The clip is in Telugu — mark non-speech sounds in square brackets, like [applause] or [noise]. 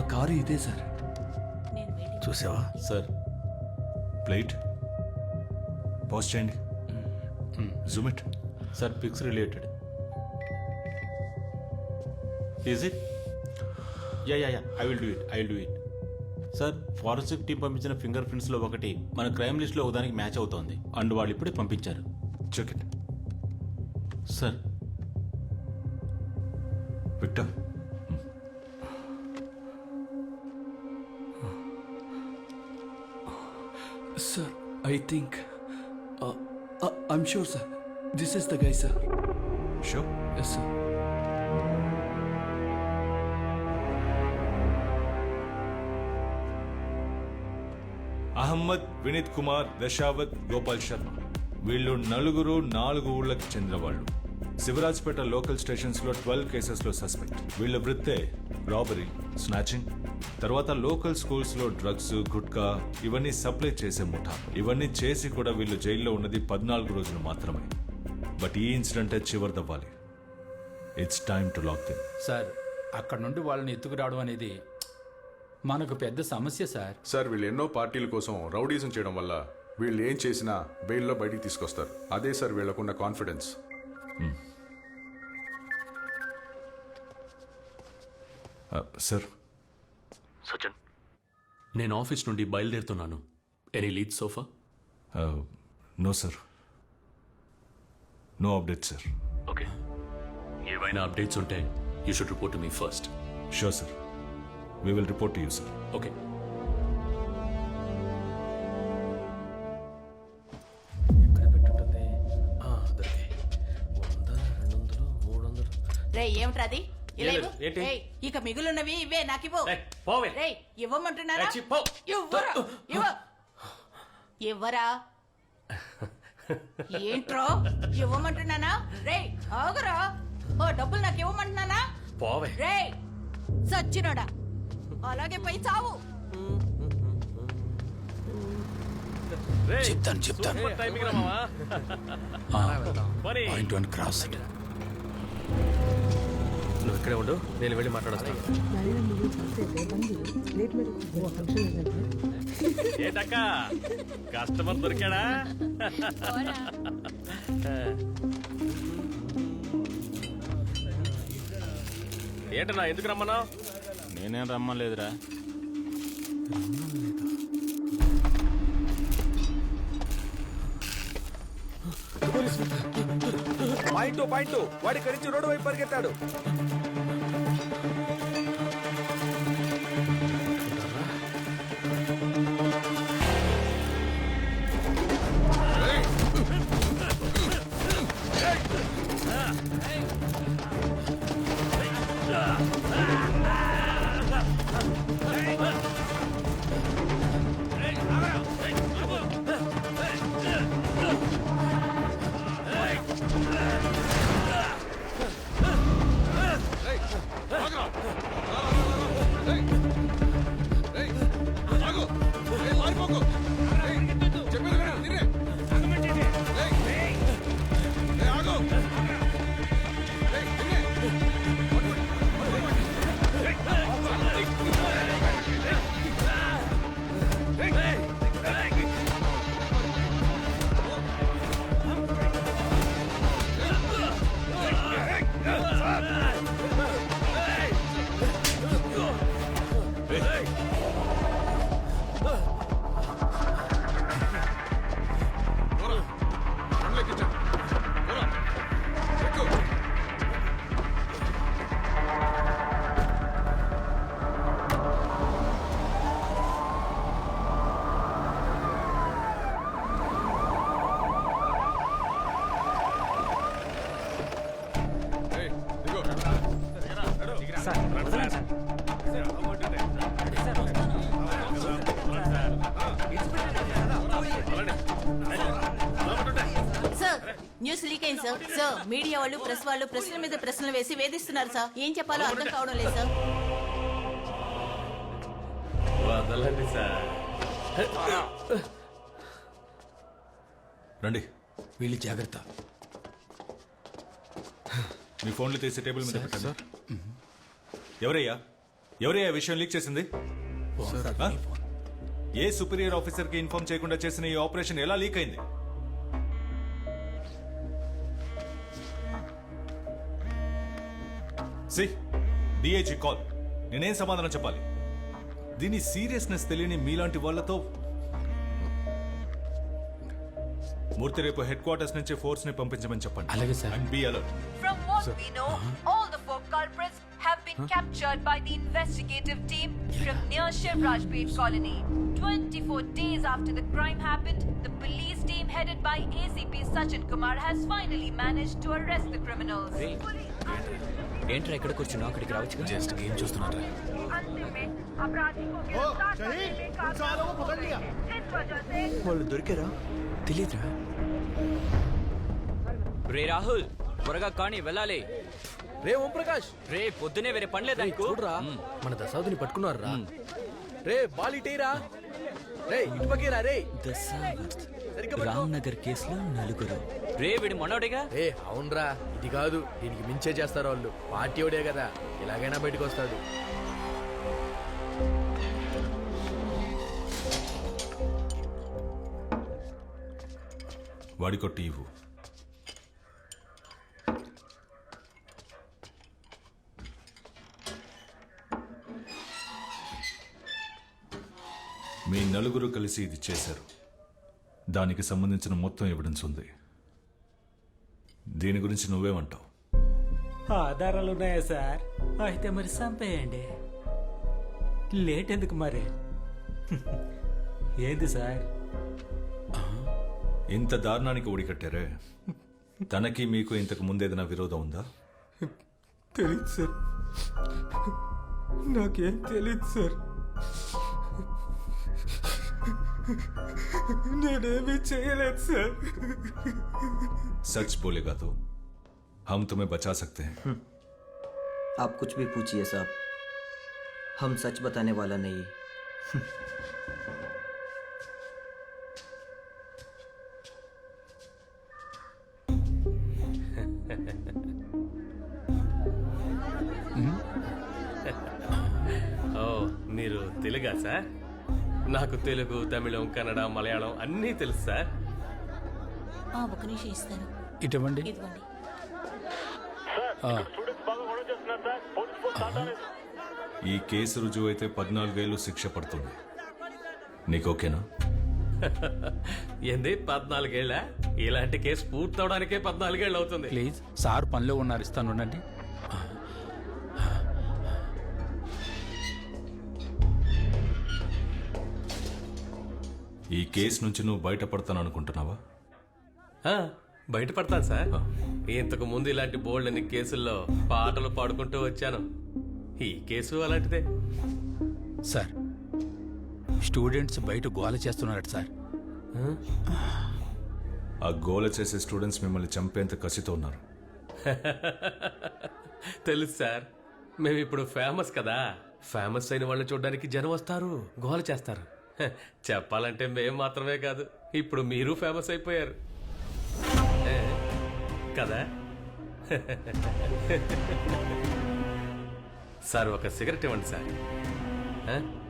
కారు ఇదే సార్. చూసావా? Sir plate? పాజ్ చేయండి. Zoom it sir pics related. Is it ya ya ya I will do it I will do it sir forensic team పంపించిన ఫింగర్ ప్రింట్స్లో ఒకటి మన క్రైమ్ లిస్ట్లో ఒకదానికి మ్యాచ్ అవుతోంది. అండ్ వాళ్ళు ఇప్పుడే పంపించారు. Check it sir. Victor I think I'm sure sir this is the guy sir show yes sir Ahmed Vineeth Kumar Dasavath Gopal Sharma వీళ్ళు నలుగురు నాలుగు ఊళ్ళకి చెందిన వాళ్ళు శివరాజ్పేట లోకల్ స్టేషన్స్లో ట్వెల్వ్ కేసెస్లో సస్పెక్ట్. వీళ్ళ వృత్తే రాబరీ స్నాచింగ్ తర్వాత లోకల్ స్కూల్స్లో డ్రగ్స్ గుట్కా ఇవన్నీ సప్లై చేసే ముఠా. ఇవన్నీ చేసి కూడా వీళ్ళు జైల్లో ఉన్నది పద్నాలుగు రోజులు మాత్రమే. బట్ ఈ ఇన్సిడెంటే చివరిదవ్వాలి. It's time to lock them sir అక్కడ నుండి వాళ్ళని ఎత్తుకురావడం అనేది మనకు పెద్ద సమస్య సార్. సార్ వీళ్ళు ఎన్నో పార్టీల కోసం రౌడీజం చేయడం వల్ల వీళ్ళు ఏం చేసినా బెయిల్లో బయటికి తీసుకొస్తారు. అదే సార్ వీళ్ళకున్న కాన్ఫిడెన్స్ సార్ సచిన్. నేను ఆఫీస్ నుండి బయలుదేరుతున్నాను. Any lead so far no sir no update sir okay ఏవైనా అప్డేట్స్ ఉంటే you should report me first sure sir we will report you sir okay రే ఏమిట్రది ఇలా ఏం ఇవ్వు. లేదు. ఏంటి? ఏయ్, ఇక మిగులున్నవి ఇవే నాకు ఇవ్వు. ఏయ్, పోవే. రే ఇవ్వమంటున్నారా? ఏయ్, చి, పో. ఇవ్వరా? ఇవ్వ. ఇవ్వరా? ఏంట్రో? ఇవ్వమంటున్నానా? రే ఆగురా. ఓ డబ్బులు నాకు ఇవ్వమంటున్నానా? పోవే. రే సచ్చినోడా. అలాగే పోయి చావు. చెప్తాను చెప్తాను. పాయింట్ వన్ క్రాస్ ఇక్కడే ఉండు నేను వెళ్ళి మాట్లాడొస్తాను ఏంటక్క? కస్టమర్ దొరికాడా? ఏంటన్నా ఎందుకు రమ్మన్నా నేనేం రమ్మలేదురా. పాయింట్ పాయింట్ వాడి కరించి రోడ్డు వైపు పరిగెత్తాడు. సార్ సార్ సార్ మీడియా వాళ్ళు ప్రెస్ వాళ్ళు ప్రశ్నల మీద ప్రశ్నలు వేసి వేధిస్తున్నారు సార్ ఏం చెప్పాలో అర్థం కావడం లేదు సార్ వదలండి సార్ రండి. వీళ్ళు జాగ్రత్త. మీ ఫోన్లు తీసి టేబుల్ మీద పెట్టండి. ఎవరయ్యా? ఎవరే ఆ విషయం లీక్ చేసింది? ఆ? ఏ సుపీరియర్ ఆఫీసర్కి ఇన్ఫార్మ్ చేయకుండా చేసిన ఈ ఆపరేషన్ ఎలా లీక్ అయింది? సి డిఐజీ కాల్ నేనేం సమాధానం చెప్పాలి దీని సీరియస్నెస్ తెలియని మీలాంటి వాళ్ళతో మూర్తి రేపు హెడ్ క్వార్టర్స్ నుంచి ఫోర్స్ని పంపించమని చెప్పండి అలాగే sir. And be alert From what we know, all the four culprits have been captured by the investigative team from near Shivraj Pet colony. 24 days after the crime happened, the police team headed by ACP Sachin Kumar has finally managed to arrest the criminals. ఏంట్రా ఇక్కడ కూర్చున్నావు? అక్కడికి రావచ్చు జస్ట్ గేమ్ చూస్తున్నారా వాళ్ళు దొరికారా? తెలియదురా రే రాహుల్ త్వరగా కానీ వెళ్ళాలి. రే ఓం ప్రకాష్. రే పొద్దునే వేరే పని లేదా చూడరా మన దశావతిని పట్టుకున్నారు రా రే బాల్ రే రే ఇటుపకేరా రే దశావధి పట్టుకో. రామ్నగర్ కేసులో నలుగురు. రే వీడి మనోడిగా? ఏ అవునరా. ఇది కాదు దీనికి మించే చేస్తారు వాళ్ళు. పార్టీ ఓడే కదా. ఎలాగైనా బయటకు వస్తాడు వాడికో టీవు మీ నలుగురు కలిసి ఇది చేశారు. దానికి సంబంధించిన మొత్తం ఎవిడెన్స్ ఉంది. దీని గురించి నువ్వేమంటావు? ఆధారాలు ఉన్నాయా సార్? అయితే మరి చంపేయండి. లేట్ ఎందుకు మరి? [laughs] ఏంది సార్? ఇంత దారుణానికి ఒడికట్టారే తనకి మీకు ఇంతకు ముందేదైనా విరోధం ఉందా? తెలీదు సార్. నాకేం తెలీదు సార్. నేనేమీ చేయలేదు సార్ सच बोलेगा तो हम तुम्हें बचा सकते हैं आप कुछ भी पूछिए साहब हम सच बताने वाला नहीं [laughs] ఓ మీరు తెలుగా సార్ నాకు తెలుగు తమిళం కన్నడ మలయాళం అన్నీ తెలుసు సార్. ఆ, ఒక నిమిషం ఇస్తాను. ఇటువంటి ఇదిగోండి. ఈ కేసు రుజువు అయితే పద్నాలుగేళ్ళు శిక్ష పడుతుంది. నీకు ఓకేనా? [laughs] ఏంది పద్నాలుగేళ్ళ? ఇలాంటి కేసు పూర్తవడానికే పద్నాలుగేళ్ళు అవుతుంది. ప్లీజ్ సార్ పనిలో ఉన్నారు ఇస్తాను ఉండండి. ఈ కేసు నుంచి నువ్వు బయటపడతాను అనుకుంటున్నావా ఆ, బయటపడతాను సార్. ఇంతకు ముందు ఇలాంటి బోల్డ్ అన్ని కేసుల్లో పాటలు పాడుకుంటూ వచ్చాను. ఈ కేసు అలాంటిదే. సార్ స్టూడెంట్స్ బయట గోల చేస్తున్నారట సార్. ఆ? గోల చేసే స్టూడెంట్స్ మిమ్మల్ని చంపేంత కసితో ఉన్నారు. [laughs] తెలుసు సార్ మేము ఇప్పుడు ఫేమస్ కదా. ఫేమస్ అయిన వాళ్ళని చూడడానికి జనం వస్తారు గోల చేస్తారు. చెప్పాలంటే మేం మాత్రమే కాదు ఇప్పుడు మీరు ఫేమస్ అయిపోయారు. కదా? సార్ ఒక సిగరెట్ ఇవ్వండి సార్.